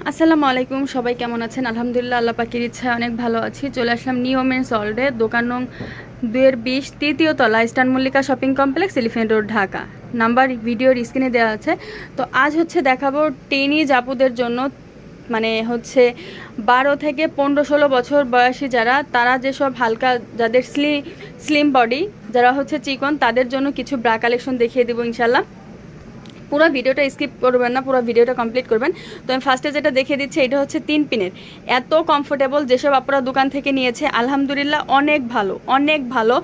আসসালামু আলাইকুম, সবাই কেমন আছেন? আলহামদুলিল্লাহ, আল্লাহ পাখির ইচ্ছায় অনেক ভালো আছি। চলে আসলাম নিউ মেন্স অলডে দোকান নং দুয়ের বিশ, তৃতীয় তলা, Eastern Mallika shopping complex elephant road Dhaka. Number ভিডিওর স্ক্রিনে দেওয়া আছে। তো আজ হচ্ছে দেখাবো টেনি জাপুদের জন্য মানে হচ্ছে বারো থেকে পনেরো ষোলো বছর বয়সী যারা, তারা যেসব হালকা, যাদের স্লি, স্লিম বডি, যারা হচ্ছে চিকন, তাদের জন্য কিছু ব্রা কালেকশন দেখিয়ে দেবো ইনশাল্লাহ পুরো ভিডিওটা স্কিপ করবেন না, পুরো ভিডিওটা কমপ্লিট করবেন। তো আমি ফার্স্টে যেটা দেখিয়ে দিচ্ছি, এটা হচ্ছে তিন পিনের। এত কমফোর্টেবল যেসব আপনারা দোকান থেকে নিয়েছে, আলহামদুলিল্লাহ অনেক ভালো অনেক ভালো।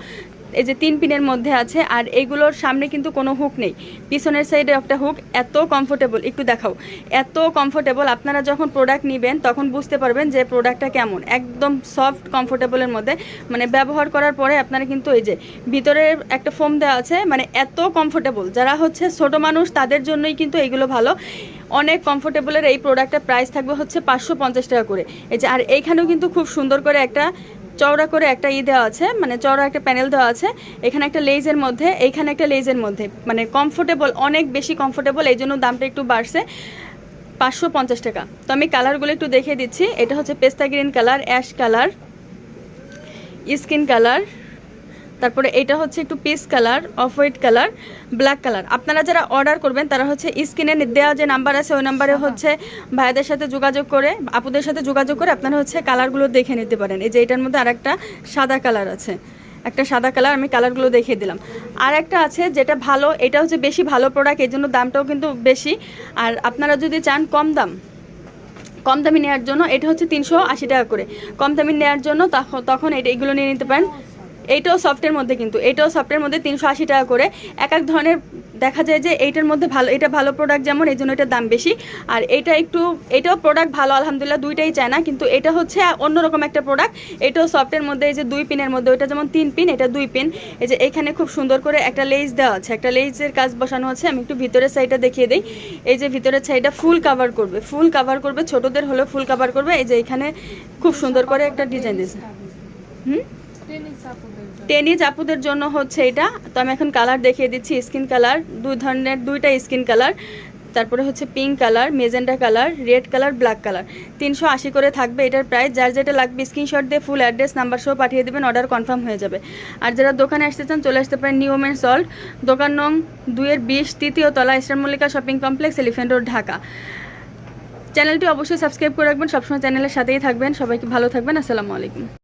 এই যে তিন পিনের মধ্যে আছে, আর এগুলোর সামনে কিন্তু কোনো হুক নেই। পিছনের সাইডে একটা হুক, এত কমফোর্টেবল একটু দেখাও। এত কমফোর্টেবল আপনারা যখন প্রোডাক্ট নেবেন, তখন বুঝতে পারবেন যে প্রোডাক্টটা কেমন। একদম সফট কমফোর্টেবলের মধ্যে। মানে ব্যবহার করার পরে আপনারা কিন্তু এই যে ভিতরে একটা ফোম দেওয়া আছে মানে এত কমফোর্টেবল যারা হচ্ছে ছোট মানুষ, তাদের জন্যই কিন্তু এগুলো ভালো। অনেক কমফোর্টেবলের এই প্রোডাক্টের প্রাইস থাকবে হচ্ছে পাঁচশো পঞ্চাশ টাকা করে। এই যে, আর এইখানেও কিন্তু খুব সুন্দর করে একটা চওড়া করে একটা ই দেওয়া আছে মানে চওড়া একটা প্যানেল দেওয়া আছে, এখানে একটা লেজের মধ্যে এইখানে একটা লেজের মধ্যে মানে কমফোর্টেবল অনেক বেশি কমফোর্টেবল এই জন্য দামটা একটু বাড়ছে, পাঁচশো পঞ্চাশ টাকা। তো আমি কালারগুলো একটু দেখিয়ে দিচ্ছি, এটা হচ্ছে পেস্তা green colour ash colour skin colour তারপরে এটা হচ্ছে একটু peach colour off white colour black colour আপনারা যারা অর্ডার করবেন তারা হচ্ছে স্ক্রিনে দেওয়া যে নাম্বার আছে ওই নাম্বারে হচ্ছে ভাইদের সাথে যোগাযোগ করে আপুদের সাথে যোগাযোগ করে আপনারা হচ্ছে কালারগুলো দেখে নিতে পারেন। এই যে এটার মধ্যে আর একটা সাদা কালার আছে। একটা সাদা কালার আমি কালারগুলো দেখিয়ে দিলাম। আর একটা আছে যেটা ভালো এটা হচ্ছে বেশি ভালো প্রোডাক্ট এই জন্য দামটাও কিন্তু বেশি। আর আপনারা যদি চান কম দাম কম দামি নেওয়ার জন্য এটা হচ্ছে তিনশো আশি টাকা করে। কম দামি নেওয়ার জন্য তখন তখন এটা এগুলো নিয়ে নিতে পারেন। এইটাও সফটের মধ্যে কিন্তু এটাও সফটের মধ্যে তিনশো আশি টাকা করে। এক এক ধরনের দেখা যায় যে এইটার মধ্যে ভালো, এটা ভালো প্রোডাক্ট যেমন, এই জন্য এটার দাম বেশি। আর এটা একটু, এটাও প্রোডাক্ট ভালো, আলহামদুলিল্লাহ দুইটাই চায় না, কিন্তু এটা হচ্ছে অন্যরকম একটা প্রোডাক্ট এটাও সফটের মধ্যে এই যে দুই পিনের মধ্যে, ওইটা যেমন তিন পিন, এটা দুই পিন। এই যে এখানে খুব সুন্দর করে একটা লেজ দেওয়া আছে, একটা লেজের কাজ বসানো আছে, আমি একটু ভিতরের সাইডটা দেখিয়ে দিই। এই যে ভিতরের সাইডটা ফুল কাভার করবে ফুল কাভার করবে, ছোটদের হলেও ফুল কাভার করবে। এই যে এখানে খুব সুন্দর করে একটা ডিজাইন দিয়েছে। হুম? টেনিস আপুদের জন্য। হচ্ছে এটা। তো আমি এখন কালার দেখিয়ে দিচ্ছি স্কিন কালার দুই ধরনের, দুইটা স্কিন কালার তারপরে হচ্ছে pink colour magenta colour red colour black colour তিনশো আশি করে থাকবে এটার প্রাইস যার যেটা লাগবে স্ক্রিনশট দিয়ে ফুল অ্যাড্রেস নাম্বার সহ পাঠিয়ে দেবেন অর্ডার কনফার্ম হয়ে যাবে। আর যারা দোকানে আসতে চান, চলে আসতে পারেন নিউ মেন সল্ট দোকান নং দুইয়ের বিশ, তৃতীয় তলা Eastern Mallika shopping complex elephant road Dhaka. চ্যানেলটি অবশ্যই সাবস্ক্রাইব করে রাখবেন। সবসময় চ্যানেলের সাথেই থাকবেন। সবাইকে ভালো থাকবেন। আসসালামু আলাইকুম।